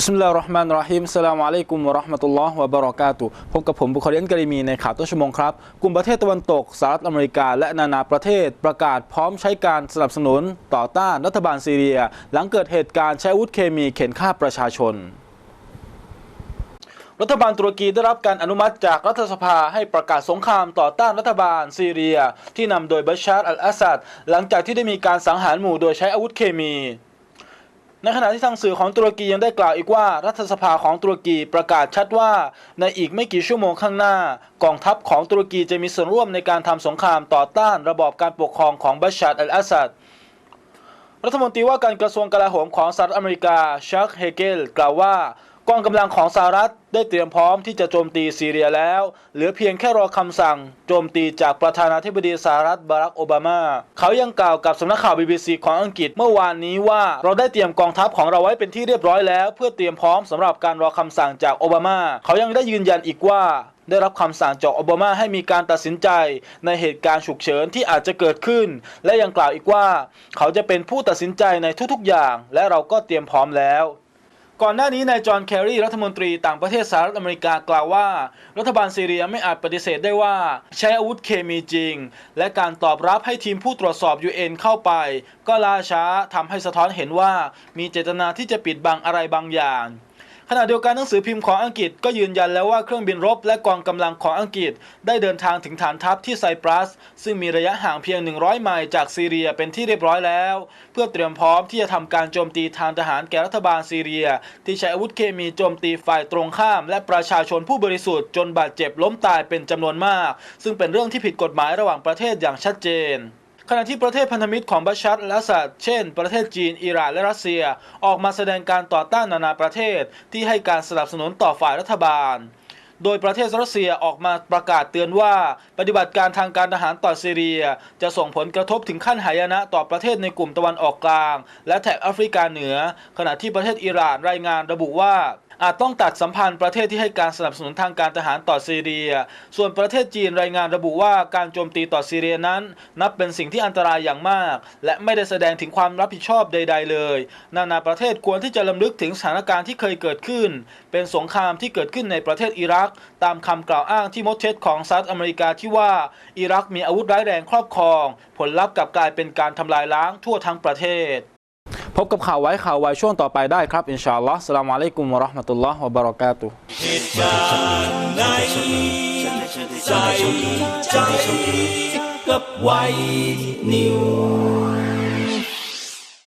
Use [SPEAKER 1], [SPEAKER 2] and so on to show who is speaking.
[SPEAKER 1] บิ
[SPEAKER 2] สมิลลาฮิรเราะห์มานรเราะฮีมอัสลามุอะลัยกุมวะราะห์มะตุลลอฮ์วะบะเราะกาตุพบกับผมบุคอรีอันกรีมีในข่าวต้นชั่วโมงครับ กลุ่มประเทศตะวันตกสหรัฐอเมริกา และนานาประเทศประกาศพร้อมใช้การสนับสนุนต่อต้านรัฐบาลซีเรีย หลังเกิดเหตุการณ์ใช้อาวุธเคมีเข็นฆ่าประชาชนรัฐบาลตุรกีได้รับการอนุมัติจากรัฐสภาให้ประกาศสงครามต่อต้านรัฐบาลซีเรีย ที่นำโดยบัชชาร์อัลอาสัดหลังจากที่ได้มีการสังหารหมู่โดยใช้อาวุธเคมี ในขณะที่ทางสื่อของตุรกียังได้กล่าวอีกว่ารัฐสภาของตุรกีประกาศชัดว่าในอีกไม่กี่ชั่วโมงข้างหน้า กองทัพของตุรกีจะมีส่วนร่วมในการทำสงครามต่อต้านระบอบการปกครองของบัชชัดอัลอาสัดรัฐมนตรีว่าการกระทรวงกลาโหมของสหรัฐอเมริกาชักเฮเกลกล่าวว่า กองกำลังของสหรัฐได้เตรียมพร้อมที่จะโจมตีซีเรียแล้ว เหลือเพียงแค่รอคำสั่ง โจมตีจากประธานาธิบดีสหรัฐบารักโอบามา เขายังกล่าวกับสำนักข่าว BBC ของอังกฤษเมื่อวานนี้ว่าเราได้เตรียมกองทัพของเราไว้เป็นที่เรียบร้อยแล้ว เพื่อเตรียมพร้อมสำหรับการรอคำสั่งจากโอบามา เขายังได้ยืนยันอีกว่าได้รับคำสั่งจากโอบามาให้มีการตัดสินใจ ในเหตุการณ์ฉุกเฉินที่อาจจะเกิดขึ้น และยังกล่าวอีกว่า เขาจะเป็นผู้ตัดสินใจในทุกๆอย่าง และเราก็เตรียมพร้อมแล้ว ก่อนหน้านี้นายจอห์นแคร์รีรัฐมนตรีต่างประเทศสหรัฐอเมริกากล่าวว่า รัฐบาลซีเรียไม่อาจปฏิเสธได้ว่า ใช้อาวุธเคมีจริง และการตอบรับให้ทีมผู้ตรวจสอบ UN เข้าไป ก็ล่าช้าทำให้สะท้อนเห็นว่ามีเจตนาที่จะปิดบังอะไรบางอย่าง ขณะเดียวกันหนังสือพิมพ์ของอังกฤษก็ยืนยันแล้วว่าเครื่องบินรบและกองกำลังของอังกฤษ ได้เดินทางถึงฐานทัพที่ไซปรัส ซึ่งมีระยะห่างเพียง 100 ไมล์จากซีเรียเป็นที่เรียบร้อยแล้ว เพื่อเตรียมพร้อมที่จะทำการโจมตีทางทหารแก่รัฐบาลซีเรีย ที่ใช้อาวุธเคมีโจมตีฝ่ายตรงข้าม และประชาชนผู้บริสุทธิ์จนบาดเจ็บล้มตายเป็นจำนวนมาก ซึ่งเป็นเรื่องที่ผิดกฎหมายระหว่างประเทศอย่างชัดเจน ขณะที่ประเทศพันธมิตรของบัชชัดและสัดเช่น ประเทศจีน อิหร่านและรัสเซีย ออกมาแสดงการต่อต้านนานาประเทศที่ให้การสนับสนุนต่อฝ่ายรัฐบาล โดยประเทศรัสเซียออกมาประกาศเตือนว่าปฏิบัติการทางการทหารต่อซีเรีย จะส่งผลกระทบถึงขั้นหายนะต่อประเทศในกลุ่มตะวันออกกลาง และแถบแอฟริกาเหนือ ขณะที่ประเทศอิหร่านรายงานระบุว่า อาจต้องตัดสัมพันธ์ประเทศที่ให้การสนับสนุนทางการทหารต่อซีเรีย ส่วนประเทศจีนรายงานระบุว่าการโจมตีต่อซีเรียนั้น นับเป็นสิ่งที่อันตรายอย่างมาก และไม่ได้แสดงถึงความรับผิดชอบใด ๆ เลย นานาประเทศควรที่จะลำลึกถึงสถานการณ์ที่เคยเกิดขึ้น เป็นสงครามที่เกิดขึ้นในประเทศอิรัก ตามคำกล่าวอ้างที่มดเท็จของสหรัฐอเมริกาที่ว่าอิรักมีอาวุธร้ายแรงครอบครอง ผลลัพธ์กลับกลายเป็นการทำลายล้างทั่วทั้งประเทศ พบกับข่าวไว้ข่าวไว้ช่วงต่อไปได้ครับ อินชาอัลลอฮ์สลามอะลัยกุมวะราะห์มะตุลลอฮ์วะบะเราะกาตุ
[SPEAKER 1] เหตุการณ์ไหนใจใจกับไว้นิว